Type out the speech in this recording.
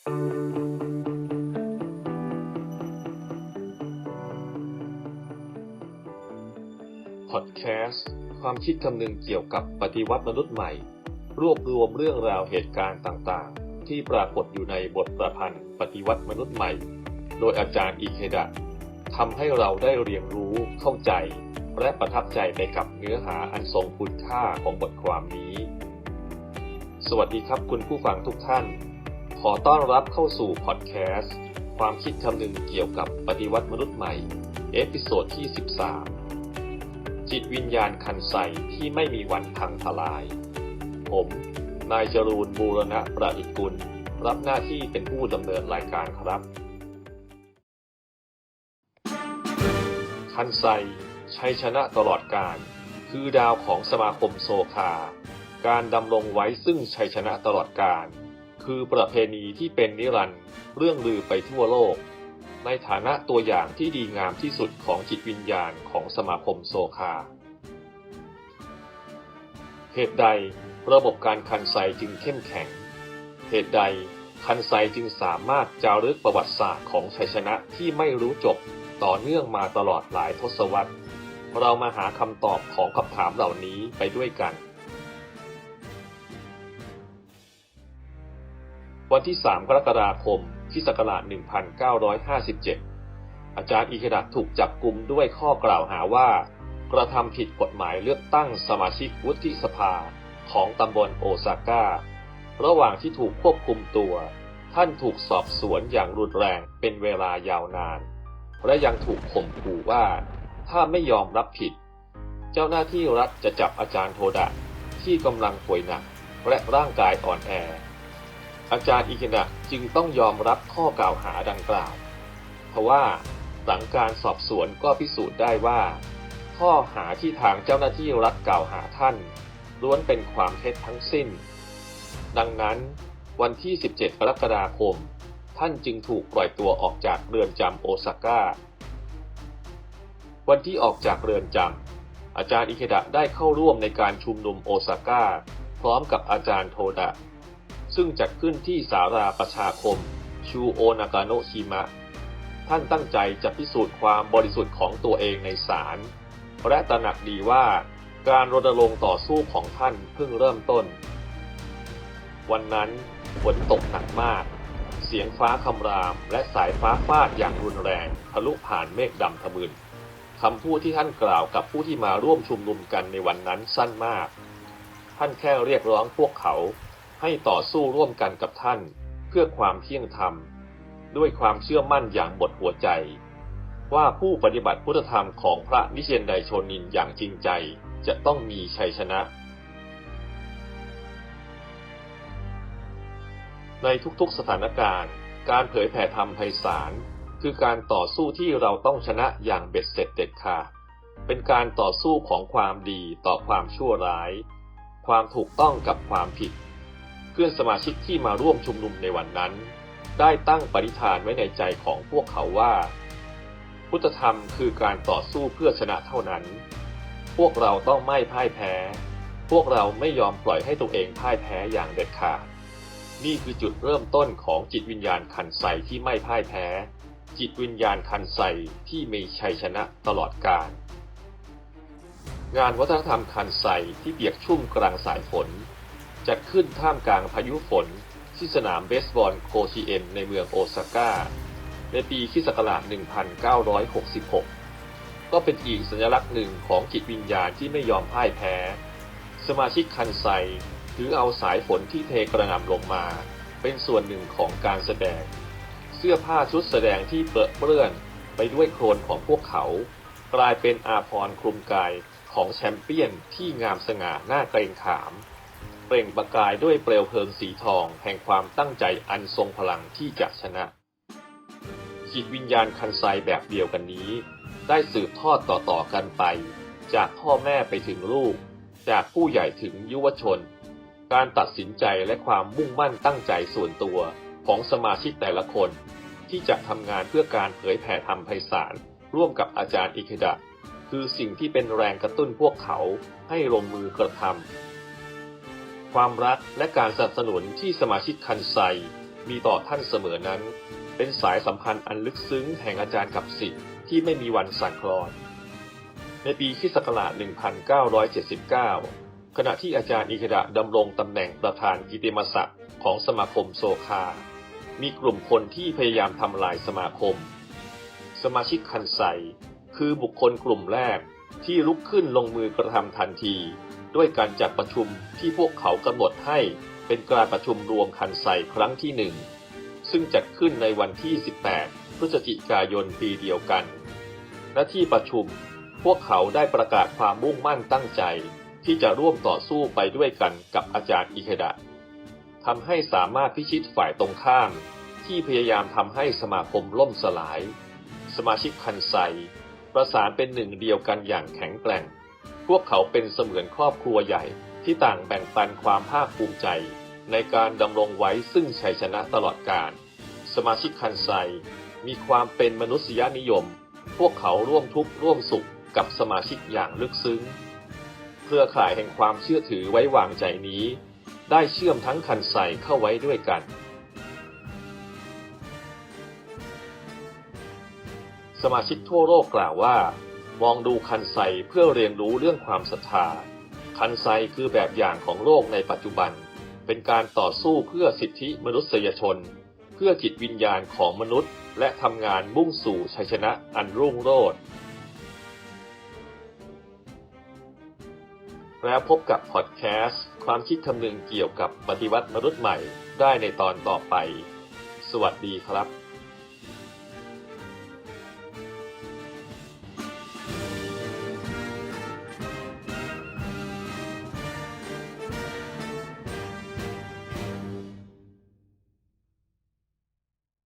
พอดแคสต์ความคิดคำนึงเกี่ยวกับปฏิวัติมนุษย์ใหม่ รวบรวมเรื่องราวเหตุการณ์ต่างๆ ที่ปรากฏอยู่ในบทประพันธ์ปฏิวัติมนุษย์ใหม่ โดยอาจารย์อิเคดะทำให้เราได้เรียนรู้เข้าใจ และประทับใจไปกับเนื้อหาอันทรงคุณค่าของบทความนี้ สวัสดีครับคุณผู้ฟังทุกท่าน ขอต้อนรับเข้าสู่พอดแคสต์ ความคิดคำนึงเกี่ยวกับปฏิวัติมนุษย์ใหม่ เอพิโซดที่ 13 จิตวิญญาณคันไซที่ไม่มีวันพังทลาย ผม นายจรูนบูรณะประดิษกุล รับหน้าที่เป็นผู้ดำเนินรายการครับ คันไซชัยชนะตลอดการ คือดาวของสมาคมโซคา การดำรงไว้ซึ่งชัยชนะตลอดการ คือประเพณีที่เป็นนิรันดร์เรื่องลือไปทั่วโลก ในฐานะตัวอย่างที่ดีงามที่สุดของจิตวิญญาณของสมาคมโซคา เหตุใดระบบการคันไซจึงเข้มแข็ง เหตุใดคันไซจึงสามารถจารึกประวัติศาสตร์ของชัยชนะที่ไม่รู้จบต่อเนื่องมาตลอดหลายทศวรรษ เรามาหาคำตอบของคำถามเหล่านี้ไปด้วยกัน วันที่ 3 กรกฎาคมคริสตศักราช1957 อาจารย์อิเคดะถูกจับกลุ่มด้วยข้อกล่าวหาว่า กระทำผิดกฎหมายเลือกตั้งสมาชิกวุฒิสภาของตำบลโอซาก้า ระหว่างที่ถูกควบคุมตัว ท่านถูกสอบสวนอย่างรุนแรงเป็นเวลายาวนาน และยังถูกข่มขู่ว่า ถ้าไม่ยอมรับผิด เจ้าหน้าที่รัฐจะจับอาจารย์โทดะที่กำลังป่วยหนักและร่างกายอ่อนแอ อาจารย์อิเคดะจึงต้องยอมรับข้อกล่าวหาดังกล่าว เพราะว่าหลังการสอบสวนก็พิสูจน์ได้ว่า ข้อหาที่ทางเจ้าหน้าที่รัฐกล่าวหาท่าน ล้วนเป็นความเท็จทั้งสิ้น ดังนั้น วันที่ 17 กรกฎาคม ท่านจึงถูกปล่อยตัวออกจากเรือนจำโอซาก้า วันที่ออกจากเรือนจำอาจารย์อิเคดะได้เข้าร่วมในการชุมนุมโอซาก้า พร้อมกับอาจารย์โทดะ ซึ่งจัดขึ้นที่สาราประชาคม ชูโอนากาโนชิมะ ท่านตั้งใจจะพิสูจน์ความบริสุทธิ์ของตัวเองในศาลและตระหนักดีว่าการรณรงค์ต่อสู้ของท่านเพิ่งเริ่มต้น วันนั้นฝนตกหนักมาก เสียงฟ้าคำรามและสายฟ้าฟาดอย่างรุนแรงทะลุผ่านเมฆดำทะมึนคำพูดที่ท่านกล่าวกับผู้ที่มาร่วมชุมนุมกันในวันนั้นสั้นมาก ท่านแค่เรียกร้องพวกเขา ให้ต่อสู้ร่วมกันกับท่าน เพื่อความเที่ยงธรรม ด้วยความเชื่อมั่นอย่างหมดหัวใจ ว่าผู้ปฏิบัติพุทธธรรมของพระนิเชนไดโชนินอย่างจริงใจจะต้องมีชัยชนะ ในทุกๆสถานการณ์ การเผยแผ่ธรรมไพศาลคือการต่อสู้ที่เราต้องชนะอย่างเบ็ดเสร็จเด็ดขาดเป็นการต่อสู้ของความดีต่อความชั่วร้าย ความถูกต้องกับความผิด พื่อนสมาชิกที่มาร่วมชุมนุมในวันนั้น ได้ตั้งปณิธานไว้ในใจของพวกเขาว่า พุทธธรรมคือการต่อสู้เพื่อชนะเท่านั้น พวกเราต้องไม่พ่ายแพ้ พวกเราไม่ยอมปล่อยให้ตัวเองพ่ายแพ้อย่างเด็ดขาด นี่คือจุดเริ่มต้นของจิตวิญญาณคันไซที่ไม่พ่ายแพ้ จิตวิญญาณคันไซที่มีชัยชนะตลอดกาลงานวัฒนธรรมคันไซที่เปียกชุ่มกลางสายฝน จัดขึ้นท่ามกลางพายุฝนที่สนามเบสบอลโคชิเอ็นในเมืองโอซาก้า ในปีคศ1966 ก็เป็นอีกสัญลักษณ์หนึ่งของจิตวิญญาณที่ไม่ยอมพ่ายแพ้ สมาชิกคันไซถือเอาสายฝนที่เทกระหน่ำลงมา เป็นส่วนหนึ่งของการแสดง เสื้อผ้าชุดแสดงที่เปื้อนเปื้อนไปด้วยโคลนของพวกเขา กลายเป็นอาภรณ์คลุมกายของแชมเปี้ยนที่งามสง่าหน้าเกรงขาม เปล่งประกายด้วยเปลวเพลิงสีทอง แห่งความตั้งใจอันทรงพลังที่จะชนะจิตวิญญาณคันไซแบบเดียวกันนี้ ได้สืบทอดต่อๆกันไป จากพ่อแม่ไปถึงลูก จากผู้ใหญ่ถึงยุวชน การตัดสินใจและความมุ่งมั่นตั้งใจส่วนตัวของสมาชิกแต่ละคน ที่จะทำงานเพื่อการเผยแผ่ธรรมไพศาลร่วมกับอาจารย์อิเคดะคือสิ่งที่เป็นแรงกระตุ้นพวกเขาให้ลงมือกระทำ ความรักและการสนับสนุนที่สมาชิกคันไซ มีต่อท่านเสมอนั้น เป็นสายสัมพันธ์อันลึกซึ้งแห่งอาจารย์กับศิษย์ที่ไม่มีวันสั่นคลอน ในปีคิศักราช1979 ขณะที่อาจารย์อิเคดะดำรงตำแหน่งประธานกิติมศักดิ์ของสมาคมโซคา มีกลุ่มคนที่พยายามทำลายสมาคม สมาชิกคันไซ คือบุคคลกลุ่มแรกที่ลุกขึ้นลงมือกระทำทันที ด้วยการจัดประชุมที่พวกเขากำหนดให้เป็นการประชุมรวมคันไซครั้งที่หนึ่งซึ่งจัดขึ้นในวันที่ 18 พฤศจิกายนปีเดียวกัน และที่ประชุมพวกเขาได้ประกาศความมุ่งมั่นตั้งใจ ที่จะร่วมต่อสู้ไปด้วยกันกับอาจารย์อิเคดะทำให้สามารถพิชิตฝ่ายตรงข้าม ที่พยายามทำให้สมาคมล่มสลาย สมาชิกคันไซประสานเป็นหนึ่งเดียวกันอย่างแข็งแกร่ง วกเขาเป็นเสมือนครอบครัวใหญ่ที่ต่างแบ่งปันความภาคภูมิใจ ในการดำรงไว้ซึ่งชัยชนะตลอดกาลสมาชิกคันไซมีความเป็นมนุษยนิยม พวกเขาร่วมทุกข์ร่วมสุขกับสมาชิกอย่างลึกซึ้ง เครือข่ายแห่งความเชื่อถือไว้วางใจนี้ ได้เชื่อมทั้งคันไซเข้าไว้ด้วยกัน สมาชิกทั่วโลกกล่าวว่า มองดูคันไซเพื่อเรียนรู้เรื่องความศรัทธา คันไซคือแบบอย่างของโลกในปัจจุบัน เป็นการต่อสู้เพื่อสิทธิมนุษยชน เพื่อจิตวิญญาณของมนุษย์ และทำงานมุ่งสู่ชัยชนะอันรุ่งโรจน์แล้วพบกับพอดแคสต์ ความคิดคำนึงเกี่ยวกับปฏิวัติมนุษย์ใหม่ได้ในตอนต่อไป สวัสดีครับ